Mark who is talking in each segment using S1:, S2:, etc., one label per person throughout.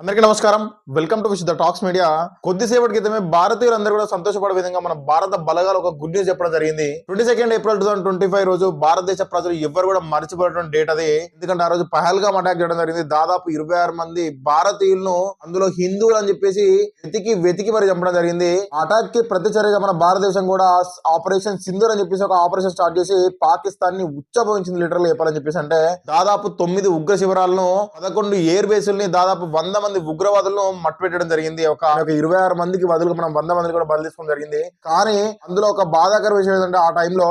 S1: అందరికీ నమస్కారం. Welcome to wish the talks media కొద్దిసేపటి క్రితమే భారతీయులందరూ కూడా సంతోషపడే విధంగా మన భారత బలగాలు ఒక గుడ్ న్యూస్ చెప్పడం జరిగింది. Twenty second April two twenty five రోజు భారతదేశ ప్రజలు ఎవరు కూడా మర్చిపోయినటువంటి డేట్ అది. ఎందుకంటే ఆ రోజు పహల్గామ్ అటాక్ చేయడం జరిగింది. దాదాపు ఇరవై ఆరు మంది భారతీయులను అందులో హిందువులు అని చెప్పేసి వెతికి వెతికి మరి చంపడం జరిగింది. అటాక్కి ప్రతిచర్యగా మన భారతదేశం కూడా ఆపరేషన్ సింధూర్ అని చెప్పేసి ఒక ఆపరేషన్ స్టార్ట్ చేసి పాకిస్తాన్ని ఉచ్చభవించింది లీటర్లు చెప్పాలని చెప్పేసి అంటే దాదాపు తొమ్మిది ఉగ్ర శిబిరాలను పదకొండు ఎయిర్ బేసుల్ని దాదాపు వంద మంది ఉగ్రవాదులను మట్టుపెట్టడం జరిగింది. ఒక ఇరవై ఆరు మందికి బదులు మనం వంద మందిని కూడా బదులు తీసుకోవడం జరిగింది. కానీ అందులో ఒక బాధాకర విషయం ఏంటంటే ఆ టైంలో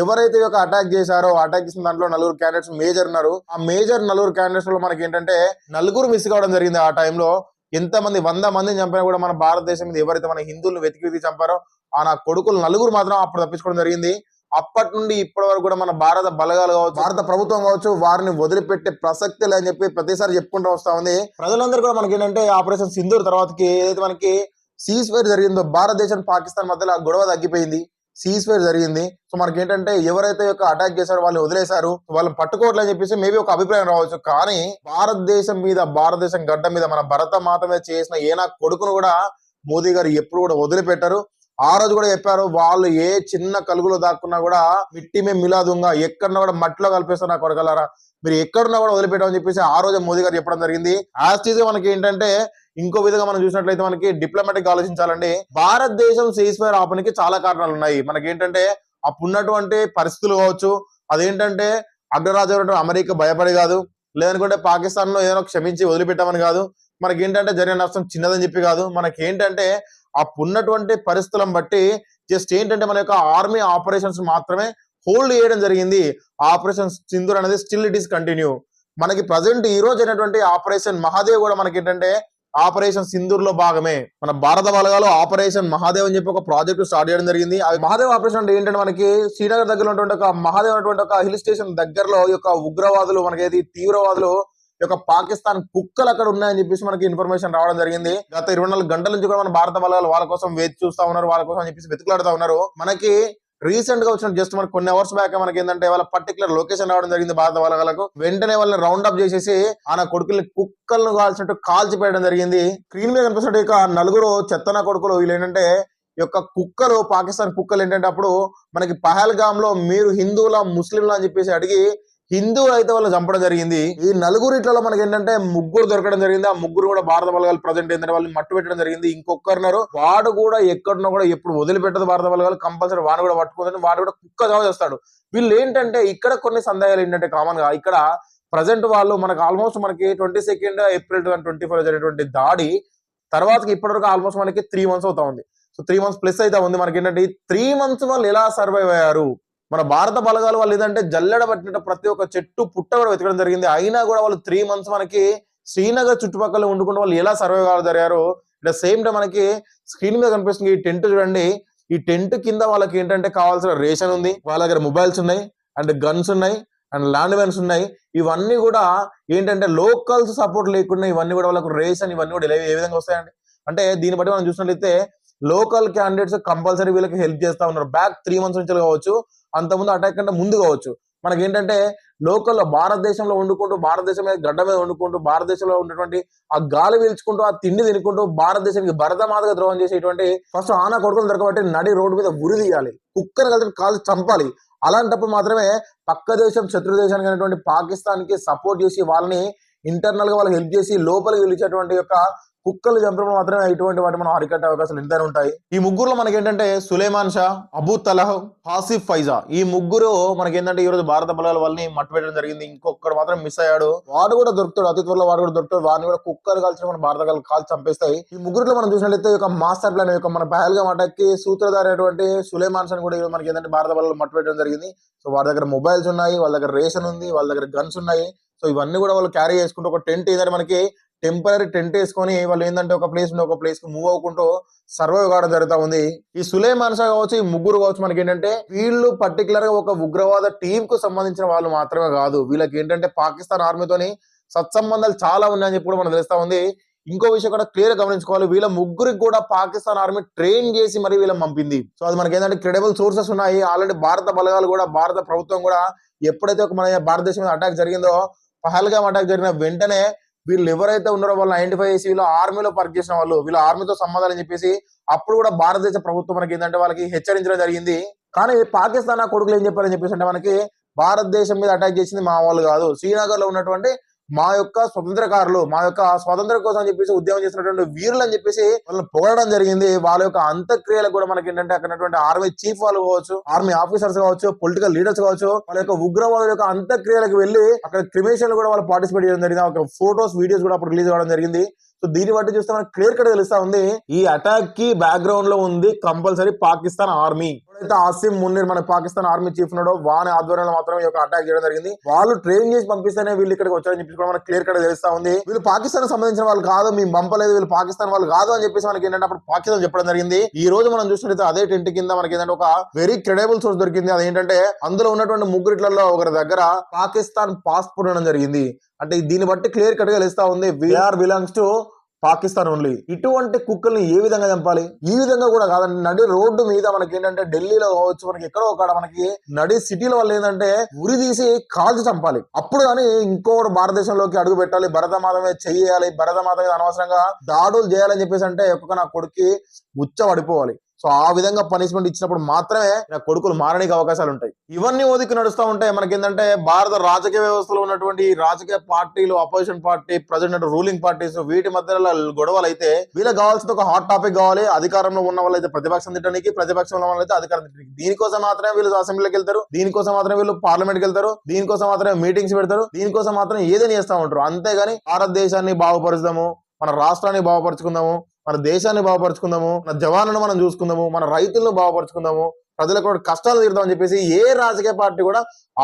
S1: ఎవరైతే ఒక అటాక్ చేశారో అటాక్ చేసిన దాంట్లో నలుగురు క్యాండిడేట్స్ మేజర్ ఉన్నారు. ఆ మేజర్ నలుగురు క్యాండిడేట్స్లో మనకి ఏంటంటే నలుగురు మిస్ కావడం జరిగింది ఆ టైంలో ఎంత మంది వంద మందిని చంపినా కూడా మన భారతదేశం మీద ఎవరైతే మన హిందువులను వెతికి వెతికి చంపారో ఆ నా కొడుకులు నలుగురు మాత్రం అప్పుడు తప్పించుకోవడం జరిగింది. అప్పటి నుండి ఇప్పటి వరకు కూడా మన భారత బలగాలు కావచ్చు భారత ప్రభుత్వం కావచ్చు వారిని వదిలిపెట్టే ప్రసక్తి లేదని చెప్పి ప్రతిసారి చెప్పుకుంటూ వస్తా ఉంది. ప్రజలందరూ కూడా మనకి ఏంటంటే ఆపరేషన్ సింధూర్ తర్వాతకి ఏదైతే మనకి సీజ్ ఫైర్ జరిగిందో భారతదేశం పాకిస్తాన్ మధ్యలో ఆ గొడవ తగ్గిపోయింది. సీజ్ ఫైర్ జరిగింది. సో మనకి ఏంటంటే ఎవరైతే యొక్క అటాక్ చేశారో వాళ్ళు వదిలేశారు. వాళ్ళని పట్టుకోవట్లని చెప్పేసి మేబీ ఒక అభిప్రాయం రావచ్చు. కానీ భారతదేశం మీద భారతదేశం గడ్డ మీద మన భరత మాత మీద చేసిన ఏ నా కొడుకును కూడా మోదీ గారు ఎప్పుడు కూడా వదిలిపెట్టారు. ఆ రోజు కూడా చెప్పారు వాళ్ళు ఏ చిన్న కలుగులో దాక్కున్నా కూడా మిట్టి మే మిలాదుంగా ఎక్కడన్నా కూడా మట్టిలో కలిపేస్తారు నా కొడగలరా మీరు ఎక్కడున్నా కూడా వదిలిపెట్టామని చెప్పేసి ఆ రోజు మోదీ గారు చెప్పడం జరిగింది. యాజ్ మనకి ఏంటంటే ఇంకో విధంగా మనం చూసినట్లయితే మనకి డిప్లొమాటిక్ ఆలోచించాలండి భారతదేశం సీజ్ ఫైర్ ఆపనికి చాలా కారణాలు ఉన్నాయి మనకి ఏంటంటే అప్పుడున్నటువంటి పరిస్థితులు కావచ్చు అదేంటంటే అగ్రరాజు అమెరికా భయపడి కాదు లేదనుకుంటే పాకిస్తాన్లో ఏదైనా క్షమించి వదిలిపెట్టామని కాదు మనకి ఏంటంటే జరిగిన నష్టం చిన్నదని చెప్పి కాదు మనకి ఏంటంటే అప్పుడున్నటువంటి పరిస్థితులను బట్టి జస్ట్ ఏంటంటే మన యొక్క ఆర్మీ ఆపరేషన్స్ మాత్రమే హోల్డ్ చేయడం జరిగింది. ఆపరేషన్ సింధూర్ అనేది స్టిల్ ఇట్ ఈస్ కంటిన్యూ. మనకి ప్రజెంట్ ఈ రోజు అయినటువంటి ఆపరేషన్ మహాదేవ్ కూడా మనకి ఏంటంటే ఆపరేషన్ సింధూర్లో భాగమే. మన భారత బలగాలు ఆపరేషన్ మహాదేవ్ అని చెప్పి ఒక ప్రాజెక్ట్ స్టార్ట్ చేయడం జరిగింది. అది మహాదేవ్ ఆపరేషన్ అంటే ఏంటంటే మనకి శ్రీనగర్ దగ్గర ఉన్నటువంటి ఒక మహాదేవ్ అనేటువంటి ఒక హిల్ స్టేషన్ దగ్గరలో ఈ యొక్క ఉగ్రవాదులు మనకి తీవ్రవాదులు యొక్క పాకిస్తాన్ కుక్కలు అక్కడ ఉన్నాయని చెప్పేసి మనకి ఇన్ఫర్మేషన్ రావడం జరిగింది. గత ఇరవై నాలుగు గంటల నుంచి కూడా మన భారత బలగాలు వాళ్ళ కోసం వేచి చూస్తా ఉన్నారు వాళ్ళ కోసం అని చెప్పేసి వెతుకులాడుతా ఉన్నారు. మనకి రీసెంట్గా వచ్చిన జస్ట్ మనకి కొన్ని అవర్స్ బ్యాక్ మనకి ఏంటంటే వాళ్ళ పర్టికులర్ లొకేషన్ రావడం జరిగింది భారత బలగాలకు వెంటనే వాళ్ళని రౌండ్ అప్ చేసేసి ఆ కొడుకుల్ని కుక్కలను కాల్చినట్టు కాల్చి పెట్టడం జరిగింది. స్క్రీన్ మీద కనిపిస్తున్న ఇక నలుగురు చెత్తన కొడుకులు వీళ్ళు ఏంటంటే యొక్క కుక్కలు పాకిస్తాన్ కుక్కలు ఏంటంటే అప్పుడు మనకి పహల్గామ్లో మీరు హిందువుల ముస్లింలు అని చెప్పేసి అడిగి హిందూ అయితే వాళ్ళు చంపడం జరిగింది. ఈ నలుగురిట్లలో మనకి ఏంటంటే ముగ్గురు దొరకడం జరిగింది. ఆ ముగ్గురు కూడా భారత బలగాలు ప్రజెంట్ ఏంటంటే వాళ్ళని మట్టు పెట్టడం జరిగింది. ఇంకొకరున్నారు వాడు కూడా ఎక్కడున్నా కూడా ఎప్పుడు వదిలిపెట్టదు భారత బలగాలు. కంపల్సరీ వాడు కూడా పట్టుకుందని వాడు కూడా కుక్క చావు చేస్తాడు. వీళ్ళు ఏంటంటే ఇక్కడ కొన్ని సందేహాలు ఏంటంటే కామన్గా ఇక్కడ ప్రజెంట్ వాళ్ళు మనకు ఆల్మోస్ట్ మనకి twenty second April twenty four జరిగినటువంటి దాడి తర్వాతకి ఇప్పటివరకు ఆల్మోస్ట్ మనకి త్రీ మంత్స్ అవుతా ఉంది. సో త్రీ మంత్స్ ప్లస్ అయితే ఉంది. మనకి ఏంటంటే త్రీ మంత్స్ వాళ్ళు ఎలా సర్వైవ్ అయ్యారు? మన భారత బలగాలు వాళ్ళు ఏదంటే జల్లెడ పట్టిన ప్రతి ఒక్క చెట్టు పుట్ట కూడా వెతకడం జరిగింది. అయినా కూడా వాళ్ళు త్రీ మంత్స్ మనకి శ్రీనగర్ చుట్టుపక్కల ఉండుకుంటూ వాళ్ళు ఎలా సర్వైవ్ కాగలిగారు ఇట్ సేమ్ టైం మనకి స్క్రీన్ మీద కనిపిస్తుంది ఈ టెంట్ చూడండి. ఈ టెంట్ కింద వాళ్ళకి ఏంటంటే కావాల్సిన రేషన్ ఉంది. వాళ్ళ దగ్గర మొబైల్స్ ఉన్నాయి అండ్ గన్స్ ఉన్నాయి అండ్ ల్యాండ్ వెన్స్ ఉన్నాయి. ఇవన్నీ కూడా ఏంటంటే లోకల్స్ సపోర్ట్ లేకుండా ఇవన్నీ కూడా వాళ్ళకు రేషన్ ఇవన్నీ కూడా ఏ విధంగా వస్తాయండి? అంటే దీన్ని బట్టి మనం చూసినట్లయితే లోకల్ క్యాండిడేట్స్ కంపల్సరీ వీళ్ళకి హెల్ప్ చేస్తా ఉన్నారు. బ్యాక్ త్రీ మంత్స్ నుంచి కావచ్చు అంతకుముందు అటాక్ కంటే ముందు కావచ్చు. మనకి ఏంటంటే లోకల్లో భారతదేశంలో వండుకుంటూ భారతదేశం మీద గడ్డ మీద వండుకుంటూ భారతదేశంలో ఉన్నటువంటి ఆ గాలి పీల్చుకుంటూ ఆ తిండి తినుకుంటూ భారతదేశానికి భరతమాతగా ద్రోహం చేసేటువంటి ఫస్ట్ ఆనా కొడుకులు దొరకబట్టి నడి రోడ్డు మీద ఉరి తీయాలి. కుక్కను కలిసి కాల్చి చంపాలి. అలాంటప్పుడు మాత్రమే పక్క దేశం శత్రు దేశానికి అయినటువంటి పాకిస్తాన్కి సపోర్ట్ చేసి వాళ్ళని ఇంటర్నల్గా వాళ్ళకి హెల్ప్ చేసి లోపలికి పిలిచేటువంటి యొక్క కుక్కలు చంపడం మాత్రమే ఇటువంటి వాటి మనం అరికట్టే అవకాశాలు ఎంతైనా ఉంటాయి. ఈ ముగ్గురులో మనకి ఏంటంటే సులేమాన్ షా అబూ తలహ్ హాసిఫ్ ఫైజా. ఈ ముగ్గురు మనకి ఏంటంటే ఈ రోజు భారత బలాల వాళ్ళని మట్టుపెట్టడం జరిగింది. ఇంకొకడు మాత్రం మిస్ అయ్యాడు. వాడు కూడా దొరుకుతాడు. అతి త్వరలో వాడు కూడా దొరుకుతాడు. వాడిని కూడా కుక్కలు కాల్చిన మన భారత కాల్చి చంపేస్తాయి. ఈ ముగ్గురులో మనం చూసినట్లయితే ఒక మాస్టర్ ప్లాన్ యొక్క మన పహల్గా అటాక్కి సూత్రధారి అయినటువంటి సులేమాన్ షాన్ కూడా మనకి ఏంటంటే భారత బలాలు మట్టుపెట్టడం జరిగింది. సో వాళ్ళ దగ్గర మొబైల్స్ ఉన్నాయి వాళ్ళ దగ్గర రేషన్ ఉంది వాళ్ళ దగ్గర గన్స్ ఉన్నాయి. సో ఇవన్నీ కూడా వాళ్ళు క్యారీ చేసుకుంటూ ఒక టెంట్ ఏదంటే మనకి టెంపరీ టెంట్ వేసుకొని వాళ్ళు ఏంటంటే ఒక ప్లేస్ నుండి ఒక ప్లేస్కి మూవ్ అవ్వకుంటూ సర్వైవ్ కావడం జరుగుతూ ఉంది. ఈ సులే షా కావచ్చు ఈ ముగ్గురు కావచ్చు మనకి ఏంటంటే వీళ్ళు పర్టికులర్గా ఒక ఉగ్రవాద టీం కు సంబంధించిన వాళ్ళు మాత్రమే కాదు. వీళ్ళకి ఏంటంటే పాకిస్తాన్ ఆర్మీతోని సత్సంబంధాలు చాలా ఉన్నాయని చెప్పి కూడా మనకు తెలుస్తా ఉంది. ఇంకో విషయం కూడా క్లియర్ గమనించుకోవాలి. వీళ్ళ ముగ్గురికి కూడా పాకిస్తాన్ ఆర్మీ ట్రైన్ చేసి మరి వీళ్ళని పంపింది. సో అది మనకి ఏంటంటే క్రెడిబుల్ సోర్సెస్ ఉన్నాయి. ఆల్రెడీ భారత బలగాలు కూడా భారత ప్రభుత్వం కూడా ఎప్పుడైతే ఒక మన భారతదేశం మీద అటాక్ జరిగిందో పహల్గామ్ అటాక్ జరిగిన వెంటనే వీళ్ళు ఎవరైతే ఉన్నారో వాళ్ళు ఐడెంటిఫై ఫైవ్ చేసి వీళ్ళు ఆర్మీలో వర్క్ చేసిన వాళ్ళు వీళ్ళు ఆర్మీతో సంబంధాలు అని చెప్పేసి అప్పుడు కూడా భారతదేశ ప్రభుత్వం మనకి ఏంటంటే వాళ్ళకి హెచ్చరించడం జరిగింది. కానీ పాకిస్తాన్ ఆ కొడుకులు ఏం చెప్పారని చెప్పేసి అంటే మనకి భారతదేశం మీద అటాక్ చేసింది మా వాళ్ళు కాదు. శ్రీనగర్లో ఉన్నటువంటి మా యొక్క స్వతంత్రకారులు మా యొక్క స్వాతంత్రం కోసం అని చెప్పేసి ఉద్యమం చేసినటువంటి వీరులు అని చెప్పేసి వాళ్ళని పొగడడం జరిగింది. వాళ్ళ యొక్క అంత్యక్రియలకు కూడా మనకి ఏంటంటే అక్కడ ఆర్మీ చీఫ్ వాళ్ళు కావచ్చు ఆర్మీ ఆఫీసర్స్ కావచ్చు పొలిటికల్ లీడర్స్ కావచ్చు వాళ్ళ యొక్క ఉగ్రవాదుల యొక్క అంత్యక్రియలకు వెళ్ళి అక్కడ క్రిమేషన్ కూడా వాళ్ళు పార్టిసిపేట్ చేయడం జరిగింది. ఒక ఫొటోస్ వీడియోస్ కూడా అప్పుడు రిలీజ్ అవ్వడం జరిగింది. సో దీన్ని బట్టి చూస్తే మనకి క్లియర్ కట్ తెలుస్తా ఉంది. ఈ అటాక్కి బ్యాక్గ్రౌండ్లో ఉంది కంపల్సరీ పాకిస్తాన్ ఆర్మీ ఎప్పుడైతే ఆసిమ్ మున్నీర్ మన పాకిస్తాన్ ఆర్మీ చీఫ్ ఉన్నాడో వాని ఆధ్వర్యంలో మాత్రం ఈ యొక్క అటాక్ చేయడం జరిగింది. వాళ్ళు ట్రైన్ చేసి పంపిస్తేనే వీళ్ళు ఇక్కడికి వచ్చారని చెప్పి కూడా మనకి క్లియర్ కట్ తెలుస్తా ఉంది. వీళ్ళు పాకిస్తాన్ సంబంధించిన వాళ్ళు కాదు మేము పంపలేదు వీళ్ళు పాకిస్తాన్ వాళ్ళు కాదు అని చెప్పేసి మనకి ఏంటంటే అప్పుడు పాకిస్తాన్ చెప్పడం జరిగింది. ఈ రోజు మనం చూసినట్లయితే అదే టెంట్ కింద మనకి ఏంటంటే ఒక వెరీ క్రెడబుల్ సోర్స్ దొరికింది. అదేంటంటే అందులో ఉన్నటువంటి ముగ్గురిట్లలో ఒకరి దగ్గర పాకిస్తాన్ పాస్పోర్ట్ ఉండడం జరిగింది. అంటే దీన్ని బట్టి క్లియర్ కట్గా తెలుస్తా ఉంది. We are belongs to Pakistan only ఇటువంటి కుక్కల్ని ఏ విధంగా చంపాలి? ఈ విధంగా కూడా కాదండి నడి రోడ్డు మీద మనకి ఏంటంటే ఢిల్లీలో కావచ్చు మనకి ఎక్కడో ఒక మనకి నడి సిటీల వల్ల ఏంటంటే ఉరి తీసి కాల్చి చంపాలి. అప్పుడు కానీ ఇంకోటి భారతదేశంలోకి అడుగు పెట్టాలి. భరతమాత మీద చెయ్యాలి. భరతమాత మీద అనవసరంగా దాడులు చేయాలని చెప్పేసి అంటే ఒక్కొక్క నా కొడుకు ఉచ్చ పడిపోవాలి. సో ఆ విధంగా పనిష్మెంట్ ఇచ్చినప్పుడు మాత్రమే నా కొడుకులు మారడానికి అవకాశాలు ఉంటాయి. ఇవన్నీ ఓదికి నడుస్తూ ఉంటాయి మనకి ఏంటంటే భారత రాజకీయ వ్యవస్థలో ఉన్నటువంటి రాజకీయ పార్టీలు opposition party present ruling parties వీటి మధ్యలో గొడవలు అయితే వీళ్ళకి కావాల్సింది ఒక హాట్ టాపిక్ కావాలి. అధికారంలో ఉన్న వాళ్ళైతే ప్రతిపక్షం తిట్టడానికి ప్రతిపక్షంలో వాళ్ళైతే అధికారం తిట్టడానికి. దీనికోసం మాత్రమే వీళ్ళు అసెంబ్లీకి వెళ్తారు. దీనికోసం మాత్రమే వీళ్ళు పార్లమెంట్కి వెళ్తారు. దీనికోసం మాత్రమే మీటింగ్స్ పెడతారు. దీనికోసం మాత్రం ఏదైనా చేస్తూ ఉంటారు. అంతేగాని భారతదేశాన్ని బాగుపరుస్తాము మన రాష్ట్రాన్ని బాగుపరుచుకుందాము మన దేశాన్ని బాగుపరుచుకుందాము మన జవాన్లను మనం చూసుకుందాము మన రైతులను బాగుపరుచుకుందాము ప్రజలకు కూడా కష్టాలు తీరుదామని చెప్పేసి ఏ రాజకీయ పార్టీ కూడా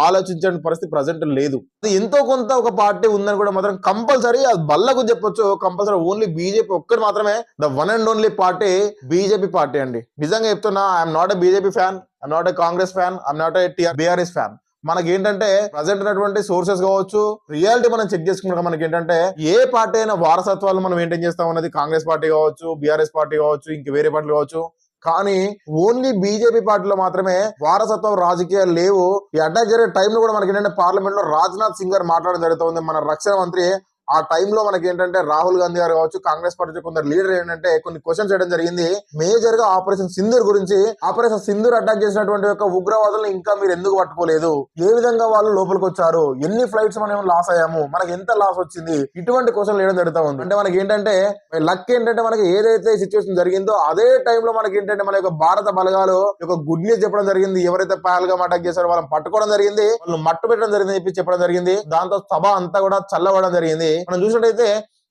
S1: ఆలోచించని పరిస్థితి ప్రజెంట్ లేదు. అది ఎంతో కొంత ఒక పార్టీ ఉందని కూడా మాత్రం కంపల్సరీ అది బల్లకు చెప్పొచ్చు. కంపల్సరీ ఓన్లీ బీజేపీ ఒక్కటి మాత్రమే the one and only party BJP party అండి. నిజంగా చెప్తున్నా I'm not a BJP fan I'm not a Congress fan I'm not a BRS fan. మనకి ఏంటంటే ప్రజెంట్ ఉన్నటువంటి సోర్సెస్ కావచ్చు రియాలిటీ మనం చెక్ చేసుకుంటే మనకి ఏంటంటే ఏ పార్టీ అయినా వారసత్వాలు మనం మెయింటైన్ చేస్తాం ఉన్నది కాంగ్రెస్ పార్టీ కావచ్చు బీఆర్ఎస్ పార్టీ కావచ్చు ఇంక వేరే పార్టీలు కావచ్చు. కానీ ఓన్లీ బీజేపీ పార్టీలో మాత్రమే వారసత్వం రాజకీయాలు లేవు. ఈ అటాక్ జరిగే టైంలో కూడా మనకి ఏంటంటే పార్లమెంట్లో రాజ్నాథ్ సింగ్ గారు మాట్లాడడం జరుగుతుంది. మన రక్షణ మంత్రి ఆ టైంలో మనకి ఏంటంటే రాహుల్ గాంధీ గారు కావచ్చు కాంగ్రెస్ పార్టీ కొందరు లీడర్ ఏంటంటే కొన్ని క్వశ్చన్స్ చేయడం జరిగింది. మేజర్గా ఆపరేషన్ సింధూర్ గురించి ఆపరేషన్ సింధూర్ అటాక్ చేసినటువంటి యొక్క ఉగ్రవాదులను ఇంకా మీరు ఎందుకు పట్టుకోలేదు? ఏ విధంగా వాళ్ళు లోపలికి వచ్చారు? ఎన్ని ఫ్లైట్స్ మనం లాస్ అయ్యాము? మనకి ఎంత లాస్ వచ్చింది? ఇటువంటి క్వశ్చన్ వేయడం జరుగుతా ఉంది. అంటే మనకి ఏంటంటే లక్ ఏంటంటే మనకి ఏదైతే సిచ్యువేషన్ జరిగిందో అదే టైంలో మనకి ఏంటంటే మన యొక్క భారత బలగాలు ఒక గుడ్ న్యూస్ చెప్పడం జరిగింది. ఎవరైతే పహల్గామ్ అటాక్ చేశారో వాళ్ళని పట్టుకోవడం జరిగింది. వాళ్ళు మట్టు పెట్టడం జరిగింది చెప్పి చెప్పడం జరిగింది. దాంతో సభ అంతా కూడా చల్లవడం జరిగింది. మనం చూసినట్టయితే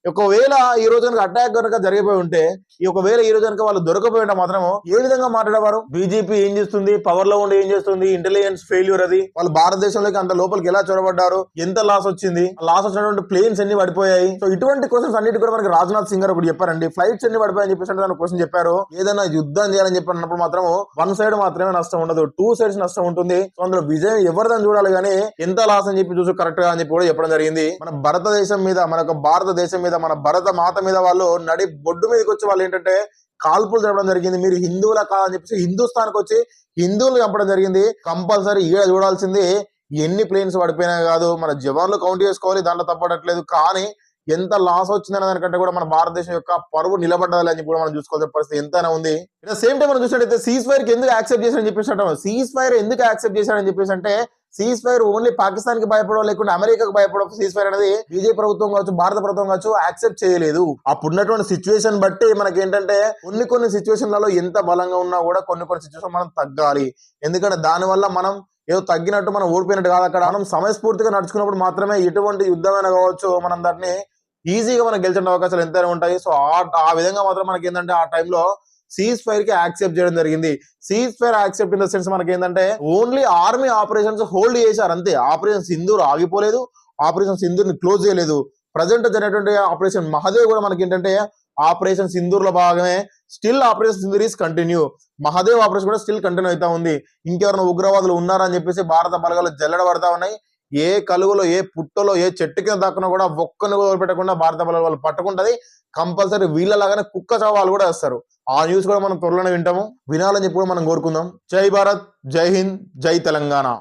S1: ఒకవేళ ఈ రోజు కనుక అటాక్ కనుక జరిగిపోయి ఉంటే ఈ ఒకవేళ ఈ రోజు కనుక వాళ్ళు దొరకపోయి ఉంటే మాత్రం ఏ విధంగా మాట్లాడేవారు? బీజేపీ ఏం చేస్తుంది? పవర్లో ఉండి ఏం చేస్తుంది? ఇంటెలిజెన్స్ ఫెయిల్యూర్ అది. వాళ్ళు భారతదేశంలోకి అంత లోపలికి ఎలా చొరబడ్డారు? ఎంత లాస్ వచ్చింది? లాస్ వచ్చినటువంటి ప్లేన్స్ ఎన్ని పడిపోయాయి? సో ఇటువంటి క్వశ్చన్స్ అన్నిటి కూడా మనకి రాజ్నాథ్ సింగ్ గారు ఒకటి చెప్పారండి. ఫ్లైట్స్ ఎన్ని పడిపోయాయని చెప్పేసి అంటే క్వశ్చన్ చెప్పారు. ఏదైనా యుద్ధం చేయాలని చెప్పి అన్నప్పుడు మాత్రం వన్ సైడ్ మాత్రమే నష్టం ఉండదు. టూ సైడ్స్ నష్టం ఉంటుంది. సో అందులో విజయం ఎవరిదని చూడాలి కానీ ఎంత లాస్ అని చెప్పి చూసి కరెక్ట్గా అని చెప్పి కూడా చెప్పడం జరిగింది. మన భారతదేశం మీద మన భారతదేశం మీద మన భరత మాత మీద వాళ్ళు నడి బొడ్డు మీదకి వచ్చి వాళ్ళు ఏంటంటే కాల్పులు జరపడం జరిగింది. మీరు హిందువుల కాదని చెప్పేసి హిందుస్థాన్కి వచ్చి హిందువులు చంపడం జరిగింది. కంపల్సరీ ఈడ చూడాల్సింది ఎన్ని ప్లేన్స్ పడిపోయినాయి కాదు మన జవాన్లు కౌంట్ చేసుకోవాలి దాంట్లో తప్పడట్లేదు కానీ ఎంత లాస్ వచ్చిందనే దానికంటే కూడా మన భారతదేశం యొక్క పరువు నిలబడ్డది అని చెప్పి కూడా మనం చూసుకోవాల్సిన పరిస్థితి ఎంతైనా ఉంది. ఇట్ సేమ్ టైం మనం చూసినట్టయితే సీజ్ ఫైర్కి ఎందుకు యాక్సెప్ట్ చేశారని చెప్పేసి అంటాం. సీజ్ ఫైర్ ఎందుకు యాక్సెప్ట్ చేశారని చెప్పేసి అంటే సీజ్ ఫైర్ ఓన్లీ పాకిస్తాన్కి భయపడో లేకుండా అమెరికాకు భయపడో సీజ్ ఫైర్ అనేది బీజేపీ ప్రభుత్వం కావచ్చు భారత ప్రభుత్వం కావచ్చు యాక్సెప్ట్ చేయలేదు. అప్పుడున్నటువంటి సిచ్యువేషన్ బట్టి మనకి ఏంటంటే కొన్ని కొన్ని సిచ్యువేషన్లలో ఎంత బలంగా ఉన్నా కూడా కొన్ని కొన్ని సిచ్యువేషన్ మనం తగ్గాలి. ఎందుకంటే దానివల్ల మనం ఏదో తగ్గినట్టు మనం ఓడిపోయినట్టు కాదు అక్కడ. మనం సమయస్ఫూర్తిగా నడుచుకున్నప్పుడు మాత్రమే ఎటువంటి యుద్ధమైన కావచ్చు మనం దాన్ని ఈజీగా మనం గెలిచిన అవకాశాలు ఎంతైనా ఉంటాయి. సో ఆ ఆ విధంగా మాత్రం మనకి ఏంటంటే ఆ టైంలో సీజ్ ఫైర్కి యాక్సెప్ట్ చేయడం జరిగింది. Cease fire accept in the sense మనకి ఏంటంటే ఓన్లీ ఆర్మీ ఆపరేషన్స్ హోల్డ్ చేశారు అంతే. ఆపరేషన్ సింధూర్ ఆగిపోలేదు ఆపరేషన్ సింధూర్ని క్లోజ్ చేయలేదు. ప్రజెంట్ జరిగినటువంటి ఆపరేషన్ మహదేవ్ కూడా మనకి ఏంటంటే ఆపరేషన్ సింధూర్లో భాగమే. Still operation Sindoor is continue Mahadev operation కూడా స్టిల్ కంటిన్యూ అవుతా ఉంది. ఇంకెవరైనా ఉగ్రవాదులు ఉన్నారని చెప్పేసి భారత బలగాలు జల్లెడ పడతా ఉన్నాయి. ఏ కలుగులో ఏ పుట్టలో ఏ చెట్టు కింద దాక్కున్నా కూడా ఒక్కను పెట్టకుండా భారత బలగాలు వాళ్ళు పట్టుకుంటది. కంపల్సరీ వీళ్ళలాగానే కుక్క చావాలు కూడా వేస్తారు. ఆ న్యూస్ కూడా మనం త్వరలోనే వింటాము. వినాలని చెప్పి కూడా మనం కోరుకుందాం. జై భారత్ జై హింద్ జై తెలంగాణ.